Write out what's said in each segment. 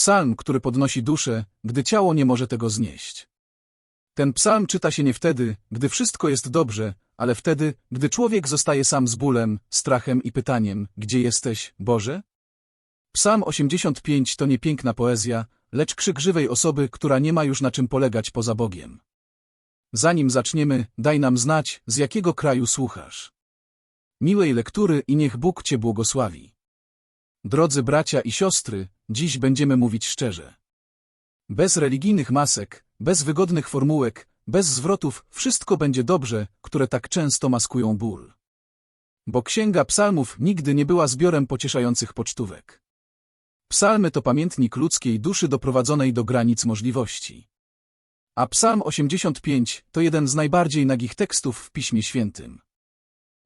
psalm, który podnosi duszę, gdy ciało nie może tego znieść. Ten psalm czyta się nie wtedy, gdy wszystko jest dobrze, ale wtedy, gdy człowiek zostaje sam z bólem, strachem i pytaniem, gdzie jesteś, Boże? Psalm 85 to nie piękna poezja, lecz krzyk żywej osoby, która nie ma już na czym polegać poza Bogiem. Zanim zaczniemy, daj nam znać, z jakiego kraju słuchasz. Miłej lektury i niech Bóg Cię błogosławi. Drodzy bracia i siostry, dziś będziemy mówić szczerze. Bez religijnych masek, bez wygodnych formułek, bez zwrotów, wszystko będzie dobrze, które tak często maskują ból. Bo Księga Psalmów nigdy nie była zbiorem pocieszających pocztówek. Psalmy to pamiętnik ludzkiej duszy doprowadzonej do granic możliwości. A Psalm 85 to jeden z najbardziej nagich tekstów w Piśmie Świętym.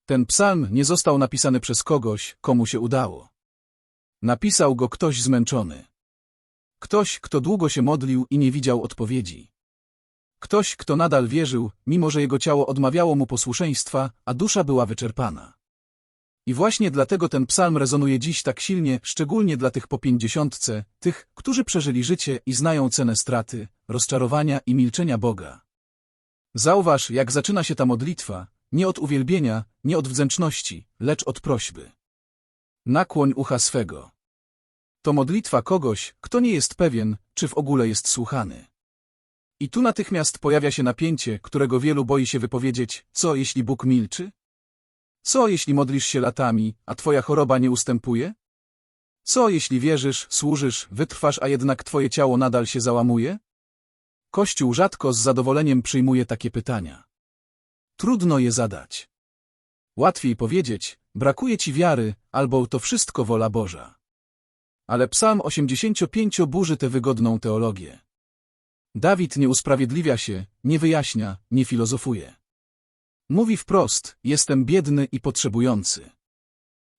Ten psalm nie został napisany przez kogoś, komu się udało. Napisał go ktoś zmęczony. Ktoś, kto długo się modlił i nie widział odpowiedzi. Ktoś, kto nadal wierzył, mimo że jego ciało odmawiało mu posłuszeństwa, a dusza była wyczerpana. I właśnie dlatego ten psalm rezonuje dziś tak silnie, szczególnie dla tych po pięćdziesiątce, tych, którzy przeżyli życie i znają cenę straty, rozczarowania i milczenia Boga. Zauważ, jak zaczyna się ta modlitwa, nie od uwielbienia, nie od wdzięczności, lecz od prośby. Nakłoń ucha swego. To modlitwa kogoś, kto nie jest pewien, czy w ogóle jest słuchany. I tu natychmiast pojawia się napięcie, którego wielu boi się wypowiedzieć, co jeśli Bóg milczy? Co jeśli modlisz się latami, a twoja choroba nie ustępuje? Co jeśli wierzysz, służysz, wytrwasz, a jednak twoje ciało nadal się załamuje? Kościół rzadko z zadowoleniem przyjmuje takie pytania. Trudno je zadać. Łatwiej powiedzieć, brakuje ci wiary, albo to wszystko wola Boża. Ale psalm 85 burzy tę wygodną teologię. Dawid nie usprawiedliwia się, nie wyjaśnia, nie filozofuje. Mówi wprost, jestem biedny i potrzebujący.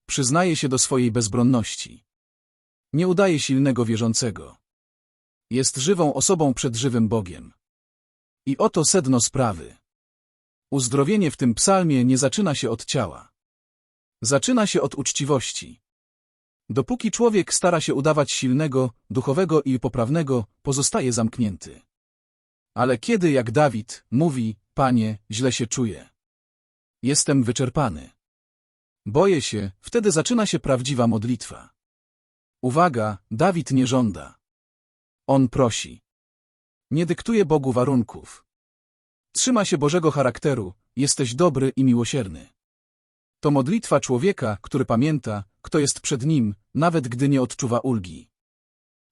Przyznaje się do swojej bezbronności. Nie udaje silnego wierzącego. Jest żywą osobą przed żywym Bogiem. I oto sedno sprawy. Uzdrowienie w tym psalmie nie zaczyna się od ciała. Zaczyna się od uczciwości. Dopóki człowiek stara się udawać silnego, duchowego i poprawnego, pozostaje zamknięty. Ale kiedy, jak Dawid, mówi, Panie, źle się czuję. Jestem wyczerpany. Boję się, wtedy zaczyna się prawdziwa modlitwa. Uwaga, Dawid nie żąda. On prosi. Nie dyktuje Bogu warunków. Trzyma się Bożego charakteru, jesteś dobry i miłosierny. To modlitwa człowieka, który pamięta, kto jest przed nim, nawet gdy nie odczuwa ulgi.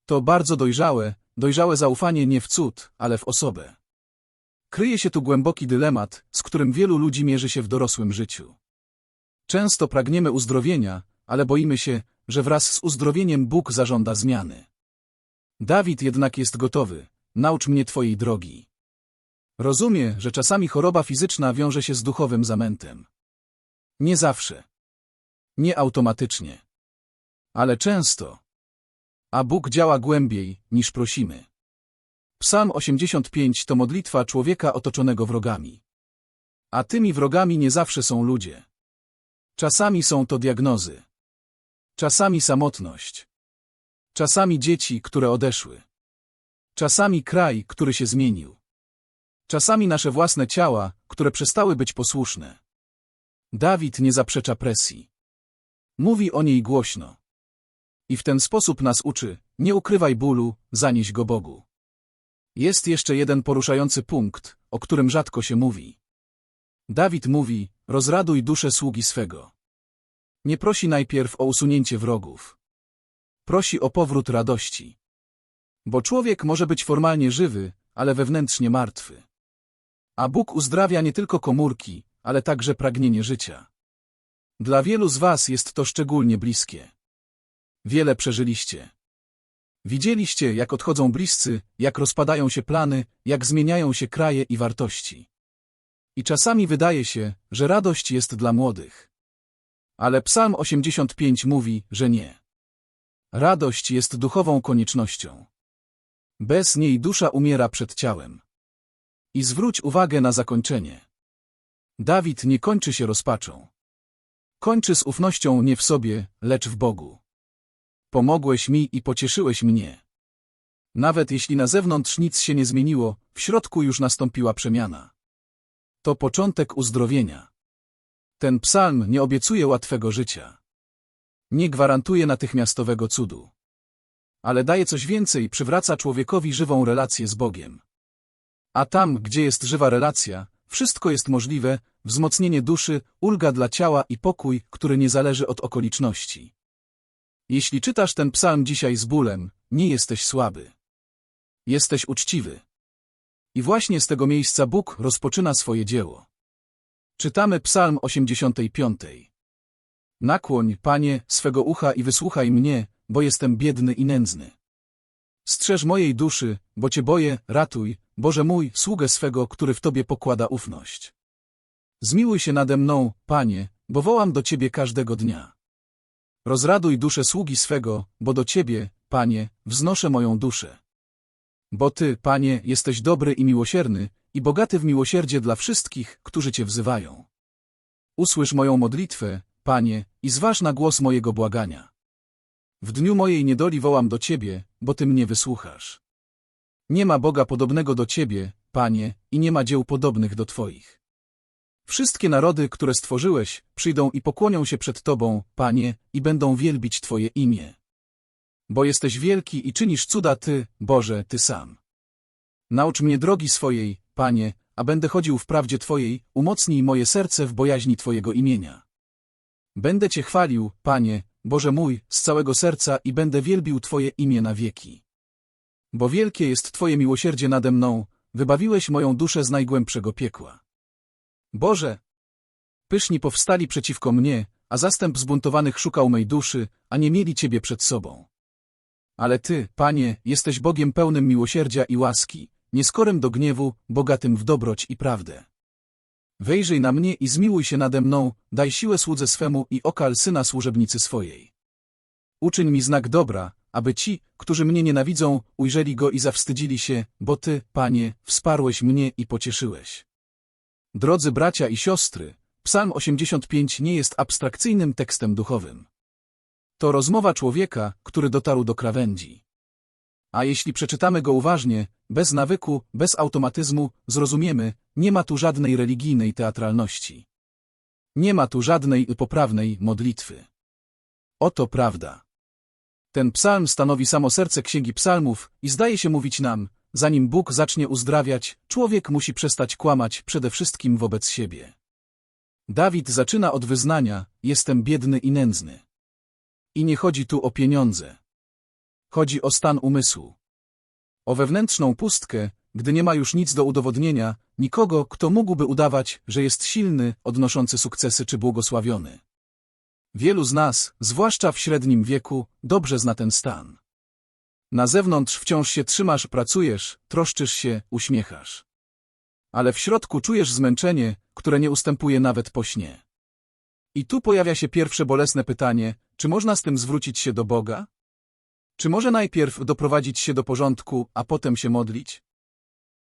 To bardzo dojrzałe, dojrzałe zaufanie nie w cud, ale w osobę. Kryje się tu głęboki dylemat, z którym wielu ludzi mierzy się w dorosłym życiu. Często pragniemy uzdrowienia, ale boimy się, że wraz z uzdrowieniem Bóg zażąda zmiany. Dawid jednak jest gotowy. Naucz mnie Twojej drogi. Rozumie, że czasami choroba fizyczna wiąże się z duchowym zamętem. Nie zawsze. Nie automatycznie. Ale często. A Bóg działa głębiej, niż prosimy. Psalm 85 to modlitwa człowieka otoczonego wrogami. A tymi wrogami nie zawsze są ludzie. Czasami są to diagnozy. Czasami samotność. Czasami dzieci, które odeszły. Czasami kraj, który się zmienił. Czasami nasze własne ciała, które przestały być posłuszne. Dawid nie zaprzecza presji. Mówi o niej głośno. I w ten sposób nas uczy, nie ukrywaj bólu, zanieś go Bogu. Jest jeszcze jeden poruszający punkt, o którym rzadko się mówi. Dawid mówi, rozraduj duszę sługi swego. Nie prosi najpierw o usunięcie wrogów. Prosi o powrót radości. Bo człowiek może być formalnie żywy, ale wewnętrznie martwy. A Bóg uzdrawia nie tylko komórki, ale także pragnienie życia. Dla wielu z was jest to szczególnie bliskie. Wiele przeżyliście. Widzieliście, jak odchodzą bliscy, jak rozpadają się plany, jak zmieniają się kraje i wartości. I czasami wydaje się, że radość jest dla młodych. Ale Psalm 85 mówi, że nie. Radość jest duchową koniecznością. Bez niej dusza umiera przed ciałem. I zwróć uwagę na zakończenie. Dawid nie kończy się rozpaczą. Kończy z ufnością nie w sobie, lecz w Bogu. Pomogłeś mi i pocieszyłeś mnie. Nawet jeśli na zewnątrz nic się nie zmieniło, w środku już nastąpiła przemiana. To początek uzdrowienia. Ten psalm nie obiecuje łatwego życia. Nie gwarantuje natychmiastowego cudu. Ale daje coś więcej, przywraca człowiekowi żywą relację z Bogiem. A tam, gdzie jest żywa relacja, wszystko jest możliwe, wzmocnienie duszy, ulga dla ciała i pokój, który nie zależy od okoliczności. Jeśli czytasz ten psalm dzisiaj z bólem, nie jesteś słaby. Jesteś uczciwy. I właśnie z tego miejsca Bóg rozpoczyna swoje dzieło. Czytamy psalm 85. Nakłoń, Panie, swego ucha i wysłuchaj mnie, bo jestem biedny i nędzny. Strzeż mojej duszy, bo Cię boję, ratuj, Boże mój, sługę swego, który w Tobie pokłada ufność. Zmiłuj się nade mną, Panie, bo wołam do Ciebie każdego dnia. Rozraduj duszę sługi swego, bo do Ciebie, Panie, wznoszę moją duszę. Bo Ty, Panie, jesteś dobry i miłosierny, i bogaty w miłosierdzie dla wszystkich, którzy Cię wzywają. Usłysz moją modlitwę, Panie, i zważ na głos mojego błagania. W dniu mojej niedoli wołam do Ciebie, bo Ty mnie wysłuchasz. Nie ma Boga podobnego do Ciebie, Panie, i nie ma dzieł podobnych do Twoich. Wszystkie narody, które stworzyłeś, przyjdą i pokłonią się przed Tobą, Panie, i będą wielbić Twoje imię. Bo jesteś wielki i czynisz cuda Ty, Boże, Ty sam. Naucz mnie drogi swojej, Panie, a będę chodził w prawdzie Twojej, umocnij moje serce w bojaźni Twojego imienia. Będę Cię chwalił, Panie, Boże mój, z całego serca i będę wielbił Twoje imię na wieki. Bo wielkie jest Twoje miłosierdzie nade mną, wybawiłeś moją duszę z najgłębszego piekła. Boże! Pyszni powstali przeciwko mnie, a zastęp zbuntowanych szukał mej duszy, a nie mieli Ciebie przed sobą. Ale Ty, Panie, jesteś Bogiem pełnym miłosierdzia i łaski, nieskorym do gniewu, bogatym w dobroć i prawdę. Wejrzyj na mnie i zmiłuj się nade mną, daj siłę słudze swemu i okal syna służebnicy swojej. Uczyń mi znak dobra, aby ci, którzy mnie nienawidzą, ujrzeli go i zawstydzili się, bo Ty, Panie, wsparłeś mnie i pocieszyłeś. Drodzy bracia i siostry, Psalm 85 nie jest abstrakcyjnym tekstem duchowym. To rozmowa człowieka, który dotarł do krawędzi. A jeśli przeczytamy go uważnie, bez nawyku, bez automatyzmu, zrozumiemy, nie ma tu żadnej religijnej teatralności. Nie ma tu żadnej poprawnej modlitwy. Oto prawda. Ten psalm stanowi samo serce Księgi Psalmów i zdaje się mówić nam, zanim Bóg zacznie uzdrawiać, człowiek musi przestać kłamać przede wszystkim wobec siebie. Dawid zaczyna od wyznania, jestem biedny i nędzny. I nie chodzi tu o pieniądze. Chodzi o stan umysłu. O wewnętrzną pustkę, gdy nie ma już nic do udowodnienia, nikogo, kto mógłby udawać, że jest silny, odnoszący sukcesy czy błogosławiony. Wielu z nas, zwłaszcza w średnim wieku, dobrze zna ten stan. Na zewnątrz wciąż się trzymasz, pracujesz, troszczysz się, uśmiechasz. Ale w środku czujesz zmęczenie, które nie ustępuje nawet po śnie. I tu pojawia się pierwsze bolesne pytanie, czy można z tym zwrócić się do Boga? Czy może najpierw doprowadzić się do porządku, a potem się modlić?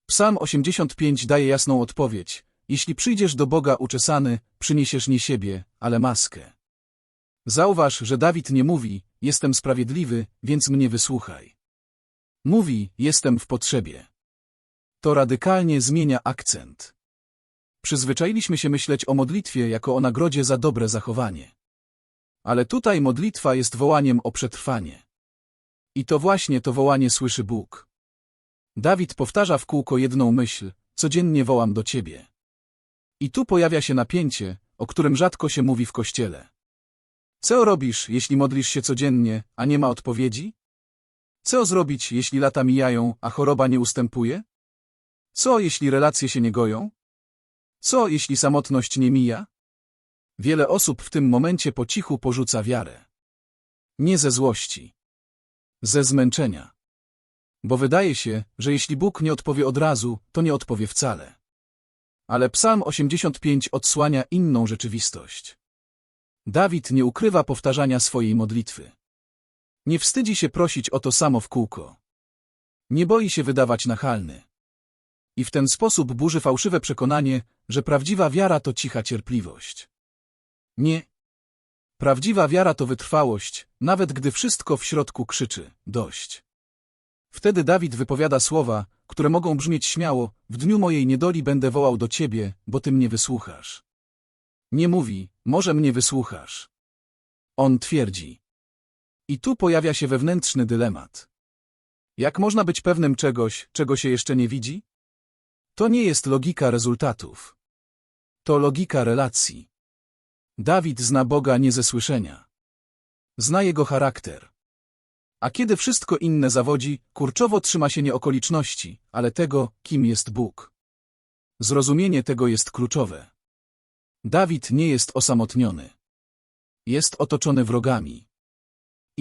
Psalm 85 daje jasną odpowiedź. Jeśli przyjdziesz do Boga uczesany, przyniesiesz nie siebie, ale maskę. Zauważ, że Dawid nie mówi, jestem sprawiedliwy, więc mnie wysłuchaj. Mówi, jestem w potrzebie. To radykalnie zmienia akcent. Przyzwyczailiśmy się myśleć o modlitwie jako o nagrodzie za dobre zachowanie. Ale tutaj modlitwa jest wołaniem o przetrwanie. I to właśnie to wołanie słyszy Bóg. Dawid powtarza w kółko jedną myśl, codziennie wołam do Ciebie. I tu pojawia się napięcie, o którym rzadko się mówi w kościele. Co robisz, jeśli modlisz się codziennie, a nie ma odpowiedzi? Co zrobić, jeśli lata mijają, a choroba nie ustępuje? Co, jeśli relacje się nie goją? Co, jeśli samotność nie mija? Wiele osób w tym momencie po cichu porzuca wiarę. Nie ze złości. Ze zmęczenia. Bo wydaje się, że jeśli Bóg nie odpowie od razu, to nie odpowie wcale. Ale Psalm 85 odsłania inną rzeczywistość. Dawid nie ukrywa powtarzania swojej modlitwy. Nie wstydzi się prosić o to samo w kółko. Nie boi się wydawać nachalny. I w ten sposób burzy fałszywe przekonanie, że prawdziwa wiara to cicha cierpliwość. Nie. Prawdziwa wiara to wytrwałość, nawet gdy wszystko w środku krzyczy dość. Wtedy Dawid wypowiada słowa, które mogą brzmieć śmiało, w dniu mojej niedoli będę wołał do ciebie, bo ty mnie wysłuchasz. Nie mówi, może mnie wysłuchasz. On twierdzi. I tu pojawia się wewnętrzny dylemat. Jak można być pewnym czegoś, czego się jeszcze nie widzi? To nie jest logika rezultatów. To logika relacji. Dawid zna Boga nie ze słyszenia. Zna jego charakter. A kiedy wszystko inne zawodzi, kurczowo trzyma się nie okoliczności, ale tego, kim jest Bóg. Zrozumienie tego jest kluczowe. Dawid nie jest osamotniony. Jest otoczony wrogami.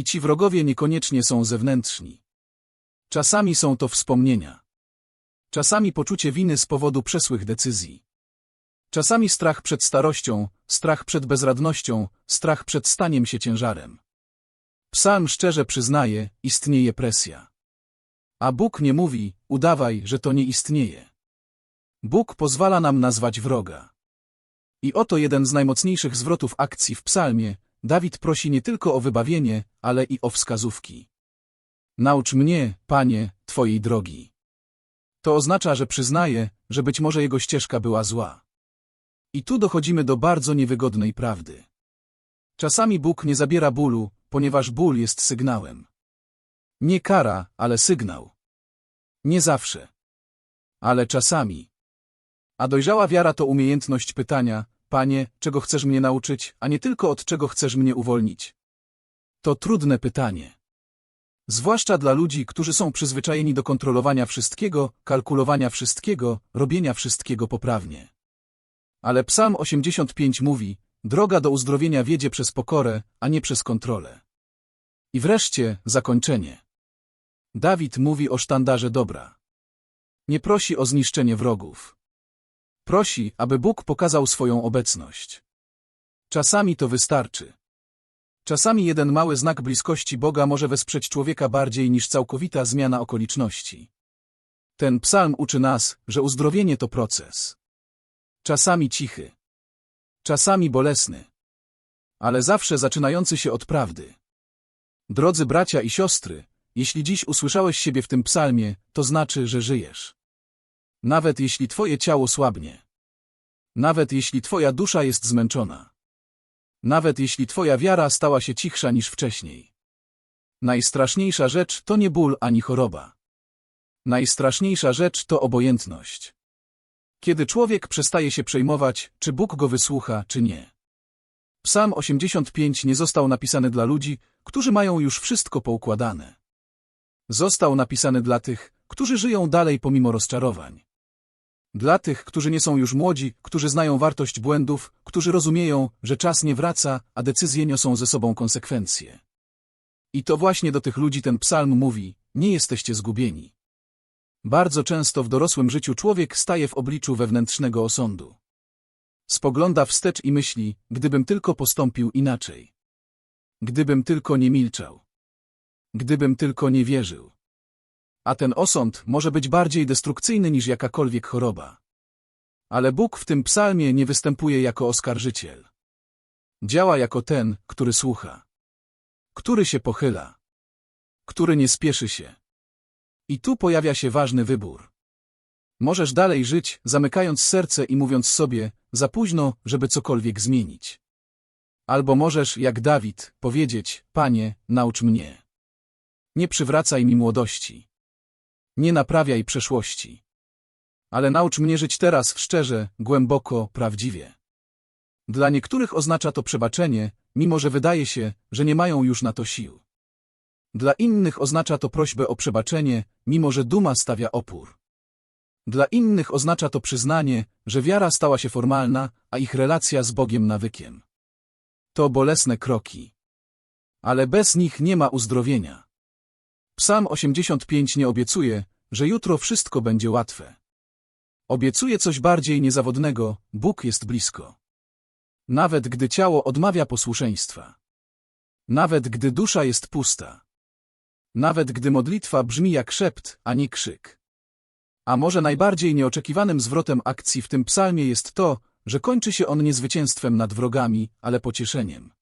I ci wrogowie niekoniecznie są zewnętrzni. Czasami są to wspomnienia. Czasami poczucie winy z powodu przesłych decyzji. Czasami strach przed starością, strach przed bezradnością, strach przed staniem się ciężarem. Psalm szczerze przyznaje, istnieje presja. A Bóg nie mówi, udawaj, że to nie istnieje. Bóg pozwala nam nazwać wroga. I oto jeden z najmocniejszych zwrotów akcji w psalmie. Dawid prosi nie tylko o wybawienie, ale i o wskazówki. Naucz mnie, Panie, Twojej drogi. To oznacza, że przyznaje, że być może jego ścieżka była zła. I tu dochodzimy do bardzo niewygodnej prawdy. Czasami Bóg nie zabiera bólu, ponieważ ból jest sygnałem. Nie kara, ale sygnał. Nie zawsze. Ale czasami. A dojrzała wiara to umiejętność pytania, Panie, czego chcesz mnie nauczyć, a nie tylko od czego chcesz mnie uwolnić. To trudne pytanie. Zwłaszcza dla ludzi, którzy są przyzwyczajeni do kontrolowania wszystkiego, kalkulowania wszystkiego, robienia wszystkiego poprawnie. Ale Psalm 85 mówi, droga do uzdrowienia wiedzie przez pokorę, a nie przez kontrolę. I wreszcie, zakończenie. Dawid mówi o sztandarze dobra. Nie prosi o zniszczenie wrogów. Prosi, aby Bóg pokazał swoją obecność. Czasami to wystarczy. Czasami jeden mały znak bliskości Boga może wesprzeć człowieka bardziej niż całkowita zmiana okoliczności. Ten psalm uczy nas, że uzdrowienie to proces. Czasami cichy. Czasami bolesny. Ale zawsze zaczynający się od prawdy. Drodzy bracia i siostry, jeśli dziś usłyszałeś siebie w tym psalmie, to znaczy, że żyjesz. Nawet jeśli twoje ciało słabnie. Nawet jeśli twoja dusza jest zmęczona. Nawet jeśli twoja wiara stała się cichsza niż wcześniej. Najstraszniejsza rzecz to nie ból ani choroba. Najstraszniejsza rzecz to obojętność. Kiedy człowiek przestaje się przejmować, czy Bóg go wysłucha, czy nie. Psalm 85 nie został napisany dla ludzi, którzy mają już wszystko poukładane. Został napisany dla tych, którzy żyją dalej pomimo rozczarowań. Dla tych, którzy nie są już młodzi, którzy znają wartość błędów, którzy rozumieją, że czas nie wraca, a decyzje niosą ze sobą konsekwencje. I to właśnie do tych ludzi ten psalm mówi, nie jesteście zgubieni. Bardzo często w dorosłym życiu człowiek staje w obliczu wewnętrznego osądu. Spogląda wstecz i myśli, gdybym tylko postąpił inaczej. Gdybym tylko nie milczał. Gdybym tylko nie wierzył. A ten osąd może być bardziej destrukcyjny niż jakakolwiek choroba. Ale Bóg w tym psalmie nie występuje jako oskarżyciel. Działa jako ten, który słucha. Który się pochyla. Który nie spieszy się. I tu pojawia się ważny wybór. Możesz dalej żyć, zamykając serce i mówiąc sobie, za późno, żeby cokolwiek zmienić. Albo możesz, jak Dawid, powiedzieć, Panie, naucz mnie. Nie przywracaj mi młodości. Nie naprawiaj przeszłości. Ale naucz mnie żyć teraz szczerze, głęboko, prawdziwie. Dla niektórych oznacza to przebaczenie, mimo że wydaje się, że nie mają już na to sił. Dla innych oznacza to prośbę o przebaczenie, mimo że duma stawia opór. Dla innych oznacza to przyznanie, że wiara stała się formalna, a ich relacja z Bogiem nawykiem. To bolesne kroki. Ale bez nich nie ma uzdrowienia. Psalm 85 nie obiecuje, że jutro wszystko będzie łatwe. Obiecuje coś bardziej niezawodnego, Bóg jest blisko. Nawet gdy ciało odmawia posłuszeństwa. Nawet gdy dusza jest pusta. Nawet gdy modlitwa brzmi jak szept, a nie krzyk. A może najbardziej nieoczekiwanym zwrotem akcji w tym psalmie jest to, że kończy się on nie zwycięstwem nad wrogami, ale pocieszeniem.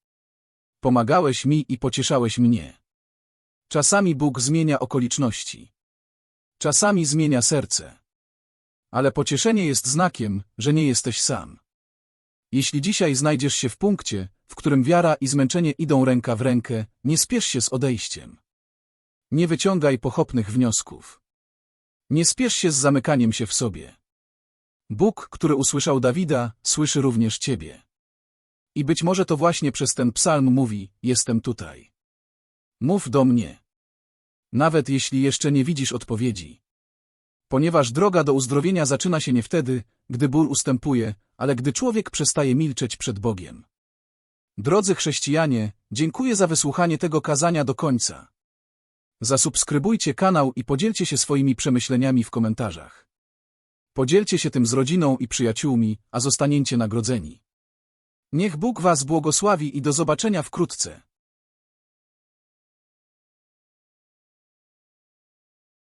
Pomagałeś mi i pocieszałeś mnie. Czasami Bóg zmienia okoliczności. Czasami zmienia serce. Ale pocieszenie jest znakiem, że nie jesteś sam. Jeśli dzisiaj znajdziesz się w punkcie, w którym wiara i zmęczenie idą ręka w rękę, nie spiesz się z odejściem. Nie wyciągaj pochopnych wniosków. Nie spiesz się z zamykaniem się w sobie. Bóg, który usłyszał Dawida, słyszy również ciebie. I być może to właśnie przez ten psalm mówi, jestem tutaj. Mów do mnie. Nawet jeśli jeszcze nie widzisz odpowiedzi. Ponieważ droga do uzdrowienia zaczyna się nie wtedy, gdy ból ustępuje, ale gdy człowiek przestaje milczeć przed Bogiem. Drodzy chrześcijanie, dziękuję za wysłuchanie tego kazania do końca. Zasubskrybujcie kanał i podzielcie się swoimi przemyśleniami w komentarzach. Podzielcie się tym z rodziną i przyjaciółmi, a zostaniecie nagrodzeni. Niech Bóg was błogosławi i do zobaczenia wkrótce.